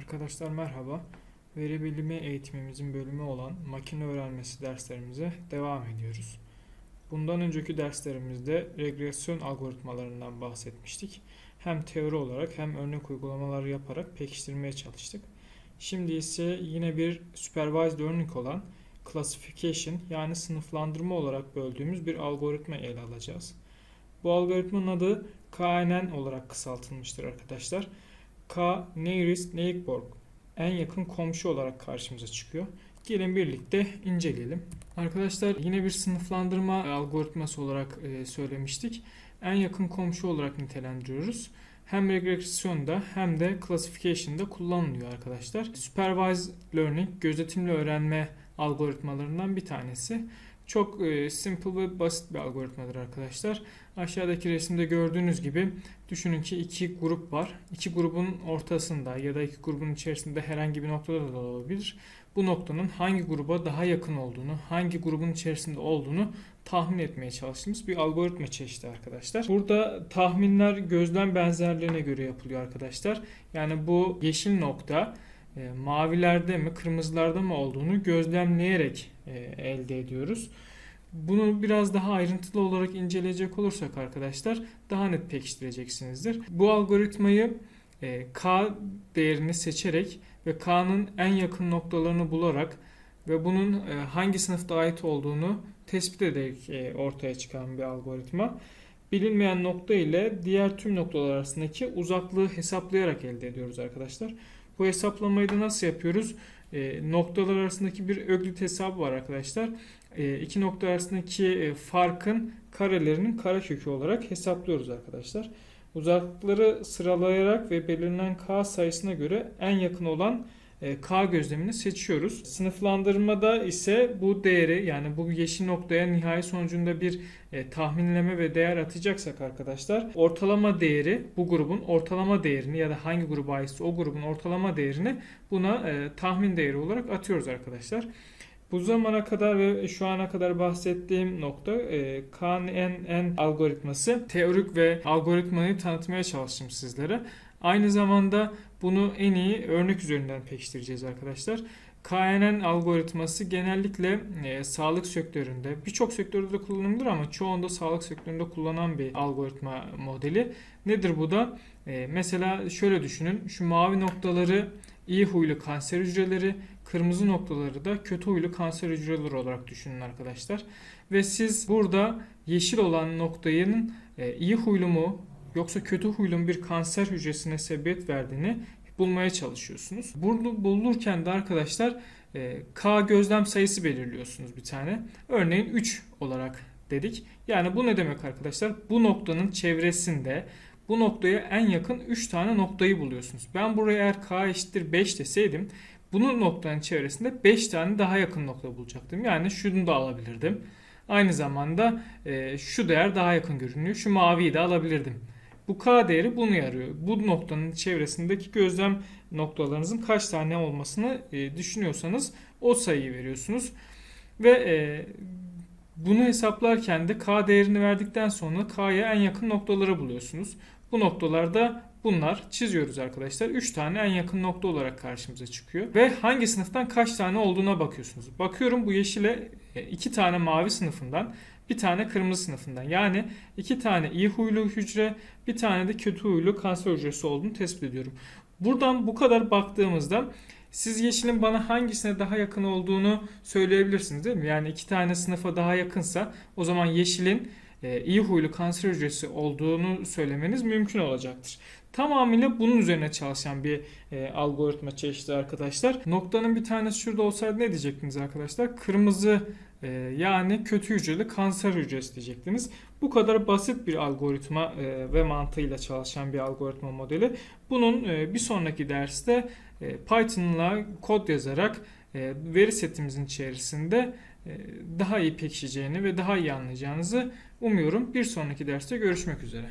Arkadaşlar merhaba. Veri bilimi eğitimimizin bölümü olan makine öğrenmesi derslerimize devam ediyoruz. Bundan önceki derslerimizde regresyon algoritmalarından bahsetmiştik. Hem teori olarak hem örnek uygulamalar yaparak pekiştirmeye çalıştık. Şimdi ise yine bir supervised learning olan classification yani sınıflandırma olarak böldüğümüz bir algoritma ele alacağız. Bu algoritmanın adı KNN olarak kısaltılmıştır arkadaşlar. K nearest neighbor en yakın komşu olarak karşımıza çıkıyor. Gelin birlikte inceleyelim. Arkadaşlar yine bir sınıflandırma algoritması olarak e, söylemiştik. En yakın komşu olarak nitelendiriyoruz. Hem regresyonda hem de classification'da kullanılıyor arkadaşlar. Supervised learning gözetimli öğrenme algoritmalarından bir tanesi. Çok e, simple ve basit bir algoritmadır arkadaşlar. Aşağıdaki resimde gördüğünüz gibi düşünün ki iki grup var. İki grubun ortasında ya da iki grubun içerisinde herhangi bir noktada da olabilir. Bu noktanın hangi gruba daha yakın olduğunu, hangi grubun içerisinde olduğunu tahmin etmeye çalıştığımız bir algoritma çeşidi arkadaşlar. Burada tahminler gözlem benzerliğine göre yapılıyor arkadaşlar. Yani bu yeşil nokta e, mavilerde mi kırmızılarda mı olduğunu gözlemleyerek e, elde ediyoruz. Bunu biraz daha ayrıntılı olarak inceleyecek olursak arkadaşlar daha net pekiştireceksinizdir. Bu algoritmayı e, K değerini seçerek ve K'nın en yakın noktalarını bularak ve bunun e, hangi sınıfta ait olduğunu tespit ederek e, ortaya çıkan bir algoritma. Bilinmeyen nokta ile diğer tüm noktalar arasındaki uzaklığı hesaplayarak elde ediyoruz arkadaşlar. Bu hesaplamayı da nasıl yapıyoruz? E, noktalar arasındaki bir öklit hesabı var arkadaşlar. E, iki nokta arasındaki e, farkın karelerinin karekökü olarak hesaplıyoruz arkadaşlar. Uzaklıkları sıralayarak ve belirlenen k sayısına göre en yakın olan k gözlemini seçiyoruz. Sınıflandırmada ise bu değeri yani bu yeşil noktaya nihai sonucunda bir e, tahminleme ve değer atacaksak arkadaşlar ortalama değeri bu grubun ortalama değerini ya da hangi gruba aitse o grubun ortalama değerini buna e, tahmin değeri olarak atıyoruz arkadaşlar. Bu zamana kadar ve şu ana kadar bahsettiğim nokta e, KNN algoritması teorik ve algoritmayı tanıtmaya çalıştım sizlere. Aynı zamanda bunu en iyi örnek üzerinden pekiştireceğiz arkadaşlar. KNN algoritması genellikle e, sağlık sektöründe birçok sektörde de kullanılır ama çoğunda sağlık sektöründe kullanılan bir algoritma modeli. Nedir bu da? E, mesela şöyle düşünün. Şu mavi noktaları iyi huylu kanser hücreleri, kırmızı noktaları da kötü huylu kanser hücreleri olarak düşünün arkadaşlar. Ve siz burada yeşil olan noktanın e, iyi huylu mu yoksa kötü huylu mu bir kanser hücresine sebebiyet verdiğini bulmaya çalışıyorsunuz. Bunu bulurken de arkadaşlar e, K gözlem sayısı belirliyorsunuz bir tane. Örneğin 3 olarak dedik. Yani bu ne demek arkadaşlar? Bu noktanın çevresinde bu noktaya en yakın 3 tane noktayı buluyorsunuz. Ben buraya eğer K eşittir 5 deseydim bunun noktanın çevresinde 5 tane daha yakın nokta bulacaktım. Yani şunu da alabilirdim. Aynı zamanda e, şu değer daha yakın görünüyor. Şu maviyi de alabilirdim. Bu K değeri bunu yarıyor. Bu noktanın çevresindeki gözlem noktalarınızın kaç tane olmasını e, düşünüyorsanız o sayıyı veriyorsunuz. Ve e, bunu hesaplarken de K değerini verdikten sonra K'ya en yakın noktaları buluyorsunuz. Bu noktalarda bunlar çiziyoruz arkadaşlar. 3 tane en yakın nokta olarak karşımıza çıkıyor. Ve hangi sınıftan kaç tane olduğuna bakıyorsunuz. Bakıyorum bu yeşile 2 tane mavi sınıfından bir tane kırmızı sınıfından. Yani iki tane iyi huylu hücre, bir tane de kötü huylu kanser hücresi olduğunu tespit ediyorum. Buradan bu kadar baktığımızda siz yeşilin bana hangisine daha yakın olduğunu söyleyebilirsiniz değil mi? Yani iki tane sınıfa daha yakınsa o zaman yeşilin e, iyi huylu kanser hücresi olduğunu söylemeniz mümkün olacaktır. Tamamıyla bunun üzerine çalışan bir e, algoritma çeşidi arkadaşlar. Noktanın bir tanesi şurada olsaydı ne diyecektiniz arkadaşlar? Kırmızı e, yani kötü hücreli kanser hücresi diyecektiniz. Bu kadar basit bir algoritma e, ve mantığıyla çalışan bir algoritma modeli. Bunun e, bir sonraki derste e, Python'la kod yazarak veri setimizin içerisinde daha iyi pekişeceğini ve daha iyi anlayacağınızı umuyorum. Bir sonraki derste görüşmek üzere.